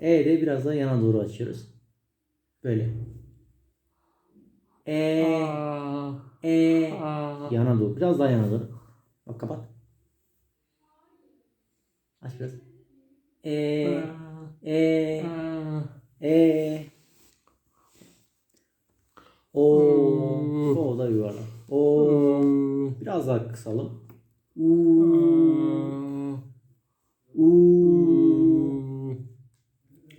E de biraz daha yana doğru açıyoruz. Böyle. E Aa. E Aa. yana doğru. Biraz daha yana doğru. Bak kapat. Aç biraz. E E Aa. E O O da yuvarlak. O biraz daha kısalım. U U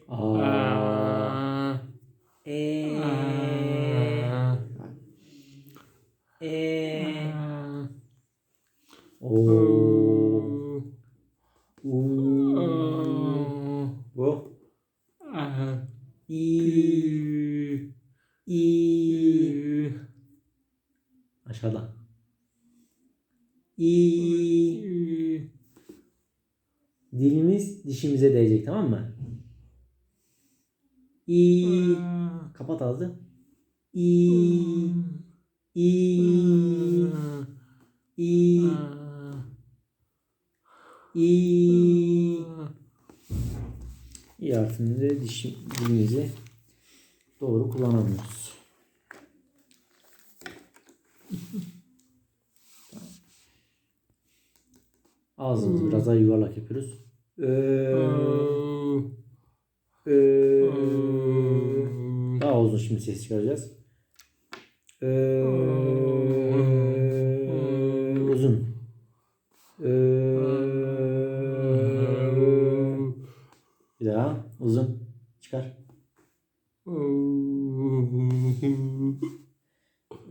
A E E O U Bu İ İ Aşağıda. İ Dilimiz dişimize değecek tamam mı? İ. Kapat ağzı. İ. İ. İ. İ. İ. Harfinde diş, dilimizi doğru kullanamıyoruz. Ağzımızı biraz daha yuvarlak yapıyoruz. Ö, daha uzun şimdi ses çıkaracağız. Uzun. Bir daha uzun. Çıkar.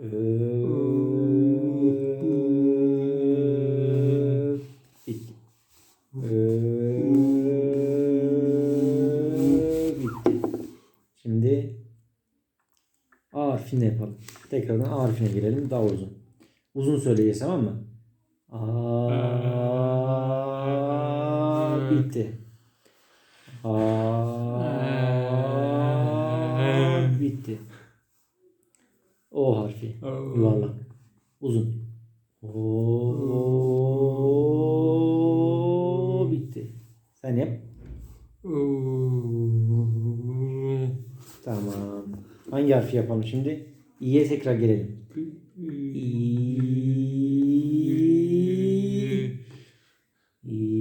Ö, bitti. Harfini yapalım. Tekrardan A harfine girelim. Daha uzun. Uzun söyleyeceğiz tamam mı? A bitti. A bitti. O harfi. Yuvarlak. Uzun. O Hangi harfi yapalım şimdi? İ'ye tekrar gelelim. İ. İ.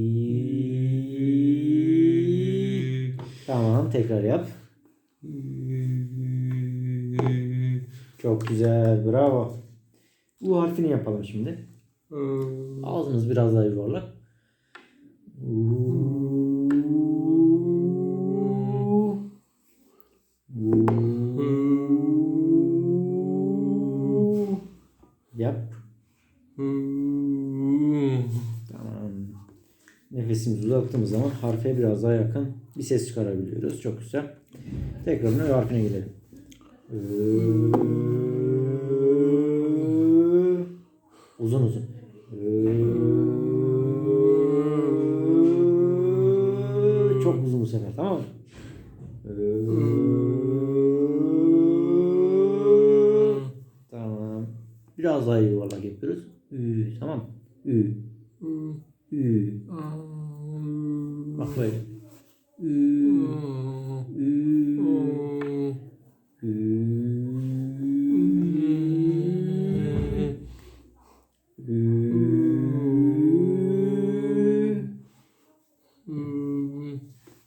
Tamam tekrar yap. Çok güzel. Bravo. U harfini yapalım şimdi. Ağzımız biraz daha yuvarlak. U. Nefesimizi uzattığımız zaman harfe biraz daha yakın bir ses çıkarabiliyoruz. Çok güzel. Tekrar Ö harfine gelelim. Ö. Uzun uzun. Çok uzun bu sefer tamam mı? Tamam. Biraz daha yuvarlak yapıyoruz. Ü, tamam. Ü. Ü. Bak böyle. Ü. Ü. Ü. Ü.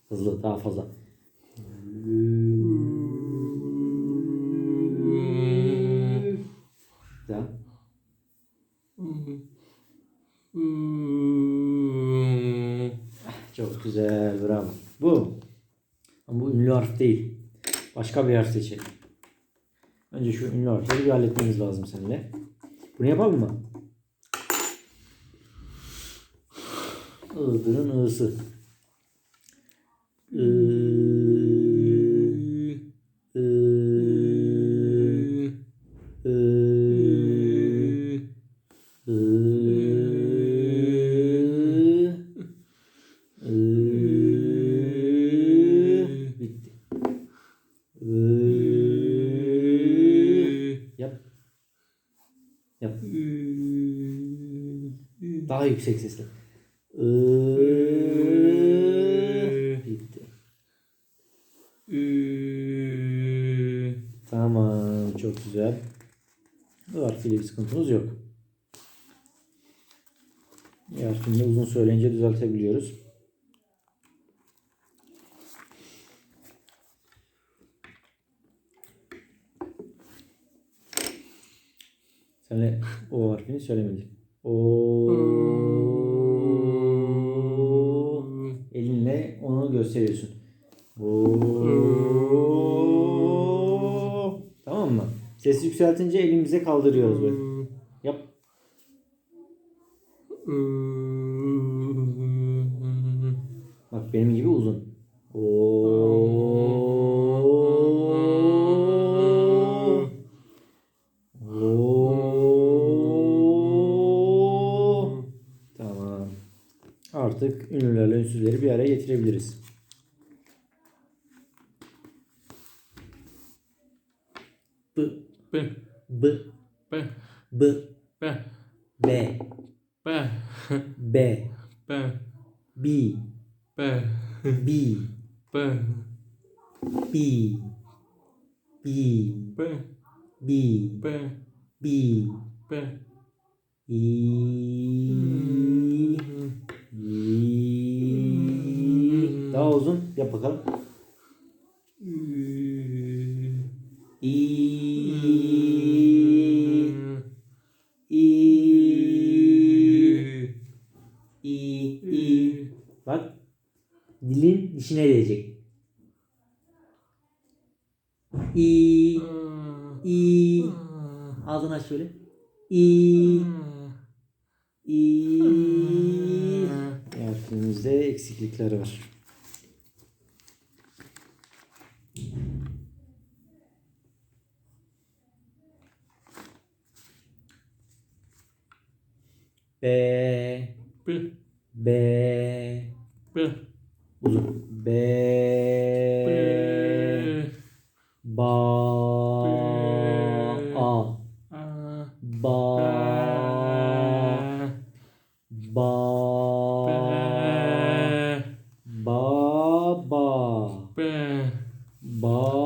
Hızlı daha fazla. Ü. Daha. Çok güzel. Bravo. Bu. Ama bu ünlü harf değil. Başka bir harf seçelim. Önce şu ünlü harfleri bir halletmemiz lazım seninle. Bunu yapalım mı? Iğdır'ın ı'sı. I, I, I, Yap. Yap. Daha yüksek sesle. Bitti. Tamam. Çok güzel. Bu harfiyle bir sıkıntımız yok. Bir harfini de uzun söyleyince düzeltebiliyoruz. Senle o harfini söylemedik. O elinle onu gösteriyorsun. O Tamam mı? Sesi yükseltince elimize kaldırıyoruz böyle. Yap. Bak benim gibi uzun. Ünsüzleri bir araya getirebiliriz. B, B. b, B. b, B. b, B. b, B. b, B. b, B. b, b, B. b, B. b, B. i, i. Uzun. Yap bakalım. İ, i, i, i. Bak. Dilin dişine değecek. İ, i. Ağzını aç şöyle. İ, i. Harfimizde eksiklikler var. B B B B uzun. B B Ba. A. Ba. Ba. Ba Ba. Ba.